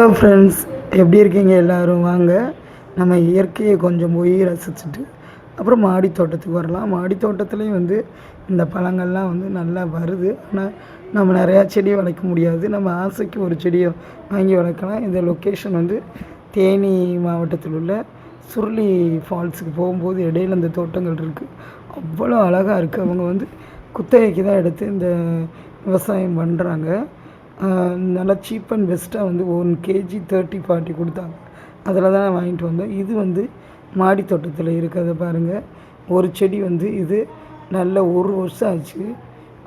Hello friends எப்படி இருக்கீங்க எல்லோரும்? வாங்க நம்ம இயற்கையை கொஞ்சம் போய் ரசிச்சுட்டு அப்புறம் மாடி தோட்டத்துக்கு வரலாம். மாடி தோட்டத்துலேயும் வந்து இந்த பழங்கள்லாம் வந்து நல்லா வருது. ஆனால் நம்ம நிறையா செடி வளர்க்க முடியாது. நம்ம ஆசைக்கு ஒரு செடியை வாங்கி வளர்க்கலாம். இந்த லொக்கேஷன் வந்து தேனி மாவட்டத்தில் உள்ள சுருளி ஃபால்ஸுக்கு போகும்போது இடையில இந்த தோட்டங்கள் இருக்குது அவ்வளோ அழகாக இருக்குது அவங்க வந்து குத்தகைக்கு தான் எடுத்து இந்த விவசாயம் பண்ணுறாங்க நல்லா சீப் அண்ட் பெஸ்ட்டாக வந்து ஒன் கேஜி தேர்ட்டி ஃபார்ட்டி கொடுத்தாங்க. அதில் தான் வாங்கிட்டு வந்தோம் இது வந்து மாடி தோட்டத்தில் இருக்கிறத பாருங்கள் ஒரு செடி வந்து இது நல்ல ஒரு வருஷம் ஆச்சு.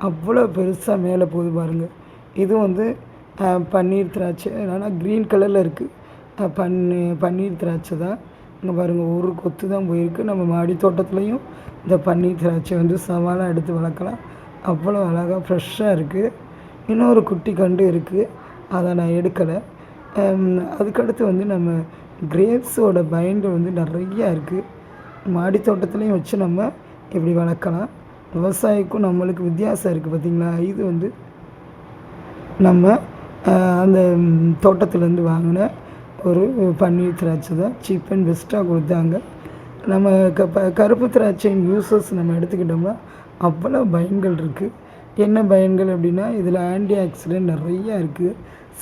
அவ்வளோ பெருசாக மேலே போகுது பாருங்கள் இது வந்து பன்னீர் திராட்சை. ஆனால் க்ரீன் கலரில் இருக்குது பன்னீ பன்னீர் திராட்சை தான். இங்கே பாருங்கள் ஒரு கொத்து தான் போயிருக்கு. நம்ம மாடி தோட்டத்துலேயும் இந்த பன்னீர் திராட்சை வந்து சவாலாக எடுத்து வளர்க்கலாம். அவ்வளோ அழகாக ஃப்ரெஷ்ஷாக இருக்குது இன்னொரு குட்டி கண்டு இருக்குது அதை நான் எடுக்கலை. அதுக்கடுத்து வந்து நம்ம கிரேப்ஸோட பயன்கள் வந்து நிறையா இருக்குது மாடி தோட்டத்துலேயும் வச்சு நம்ம இப்படி வளர்க்கலாம். விவசாயிக்கும் நம்மளுக்கு வித்தியாசம் இருக்குது பார்த்திங்களா இது வந்து நம்ம அந்த தோட்டத்துலேருந்து வாங்கின ஒரு பன்னீர் திராட்சை தான். சீப் அண்ட் பெஸ்ட்டாக கொடுத்தாங்க. நம்ம க ப கருப்பு திராட்சையின் யூசஸ் நம்ம எடுத்துக்கிட்டோம்னா அவ்வளோ பயன்கள் இருக்குது என்ன பயன்கள் அப்படின்னா இதில் ஆன்டி ஆக்சிடென்ட் நிறையா இருக்குது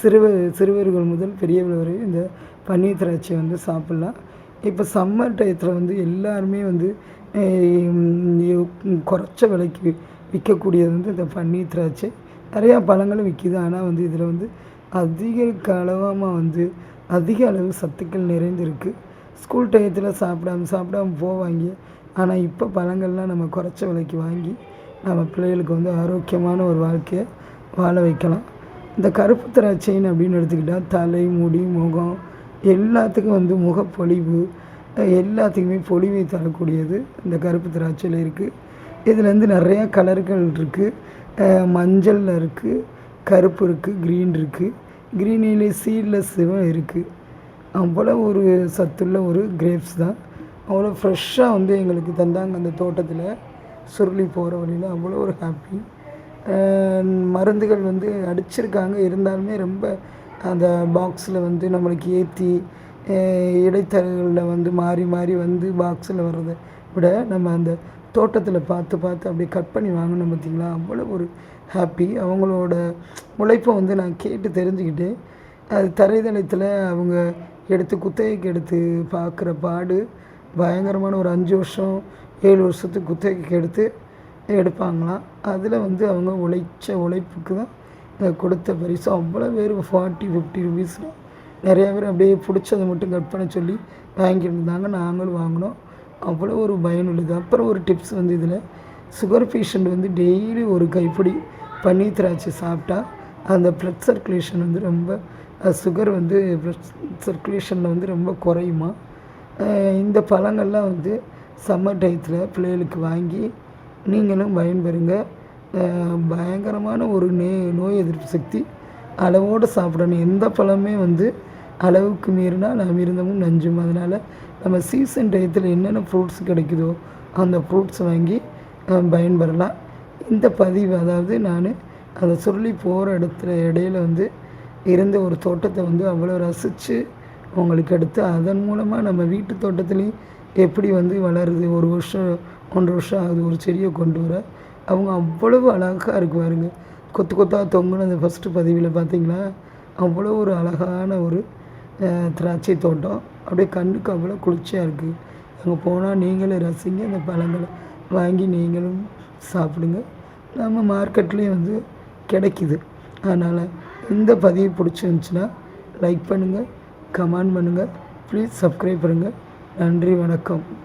சிறுவ சிறுவர்கள் முதல் பெரியவர்கள் வரை இந்த பன்னீர் திராட்சை வந்து சாப்பிட்லாம். இப்போ சம்மர் டயத்தில் வந்து எல்லாருமே வந்து குறைச்ச விலைக்கு விற்கக்கூடியது வந்து இந்த பன்னீர் திராட்சை. நிறையா பழங்களும் விற்கிது. ஆனால் வந்து இதில் வந்து அதிக அளவாக வந்து அதிக அளவு சத்துக்கள் நிறைந்திருக்கு. ஸ்கூல் டயத்தில் சாப்பிடாம சாப்பிடாம போவாங்க. ஆனால் இப்போ பழங்கள்லாம் நம்ம குறைச்ச விலைக்கு வாங்கி நம்ம பிள்ளைகளுக்கு வந்து ஆரோக்கியமான ஒரு வாழ்க்கையை வாழ வைக்கலாம். இந்த கருப்பு திராட்சைன்னு அப்படின்னு எடுத்துக்கிட்டால் தலை முடி முகம் எல்லாத்துக்கும் வந்து முகப்பொழிவு எல்லாத்துக்குமே பொலிவை தரக்கூடியது இந்த கருப்பு திராட்சையில் இருக்குது இதுலேருந்து நிறையா கலர்கள் இருக்குது மஞ்சளில் இருக்குது கருப்பு இருக்குது க்ரீன் இருக்குது க்ரீனிலே சீட்லெஸ்ஸும் இருக்குது அவ்வளோ ஒரு சத்துள்ள ஒரு கிரேப்ஸ் தான். அவ்வளோ ஃப்ரெஷ்ஷாக வந்து எங்களுக்கு தந்தாங்க அந்த தோட்டத்தில். சுருளி போகிற வழியில் அவ்வளோ ஒரு ஹாப்பி மருந்துகள் வந்து அடிச்சிருக்காங்க. இருந்தாலுமே ரொம்ப அந்த பாக்ஸில் வந்து நம்மளுக்கு ஏற்றி இடைத்தரகளில் வந்து மாறி மாறி வந்து பாக்ஸில் வர்றதை விட நம்ம அந்த தோட்டத்தில் பார்த்து பார்த்து அப்படியே கட் பண்ணி வாங்கினோம் பார்த்திங்களா? அவ்வளோ ஒரு ஹாப்பி அவங்களோட உழைப்பை வந்து நான் கேட்டு தெரிஞ்சுக்கிட்டு அது தரைதளத்தில் அவங்க எடுத்து குத்தகைக்கு எடுத்து பார்க்குற பாடு பயங்கரமான ஒரு அஞ்சு வருஷம் ஏழு வருஷத்துக்கு குத்தகைக்கு எடுத்து எடுப்பாங்களாம் அதில் வந்து அவங்க உழைச்ச உழைப்புக்கு தான் கொடுத்த பரிசு. அவ்வளோ பேர் ஃபார்ட்டி ஃபிஃப்டி ருபீஸில் நிறையா பேர் அப்படியே பிடிச்சதை மட்டும் கட் பண்ண சொல்லி வாங்கிட்டு இருந்தாங்க நாங்களும் வாங்கினோம். அவ்வளோ ஒரு பயனுள்ளது அப்புறம் ஒரு டிப்ஸ் வந்து இதில் சுகர் பேஷண்ட் வந்து டெய்லி ஒரு கைப்பிடி பன்னீர் திராட்சை சாப்பிட்டா அந்த ப்ளட் சர்க்குலேஷன் வந்து ரொம்ப சுகர் வந்து ப்ளட் சர்க்குலேஷனில் வந்து ரொம்ப குறையுமா? இந்த பழங்கள்லாம் வந்து சம்மர் டயத்தில் பிள்ளைகளுக்கு வாங்கி நீங்களும் பயன்பெறுங்க. பயங்கரமான ஒரு நே நோய் எதிர்ப்பு சக்தி அளவோடு சாப்பிடணும். எந்த பழமே வந்து அளவுக்கு மீறினா நாம் இருந்தமும் நஞ்சும். அதனால் நம்ம சீசன் டயத்தில் என்னென்ன ஃப்ரூட்ஸ் கிடைக்குதோ அந்த ஃப்ரூட்ஸ் வாங்கி பயன்பெறலாம். இந்த பதிவு அதாவது நான் அதை சொல்லி போகிற இடத்துல இடையில வந்து இருந்த ஒரு தோட்டத்தை வந்து அவ்வளோ ரசித்து உங்களுக்கு எடுத்து அதன் மூலமாக நம்ம வீட்டு தோட்டத்துலேயும் எப்படி வந்து வளருது ஒரு வருஷம் ஒன்றரை வருஷம் ஆகுது ஒரு செடியை கொண்டு வர. அவங்க அவ்வளவு அழகாக இருக்கு பாருங்க. கொத்து கொத்தாக தொங்குன அந்த ஃபஸ்ட்டு பதிவில் பார்த்தீங்களா அவ்வளோ ஒரு அழகான ஒரு திராட்சை தோட்டம். அப்படியே கண்ணுக்கு அவ்வளோ குளிர்ச்சியாக இருக்குது அங்கே போனால் நீங்களும் ரசிங்க அந்த பழங்களை வாங்கி நீங்களும் சாப்பிடுங்க. நம்ம மார்க்கெட்லேயும் வந்து கிடைக்கிது. அதனால் இந்த பதிவு பிடிச்சிருந்துச்சின்னா லைக் பண்ணுங்கள் கமெண்ட் பண்ணுங்கள் ப்ளீஸ் சப்ஸ்கிரைப் பண்ணுங்கள் நன்றி வணக்கம்.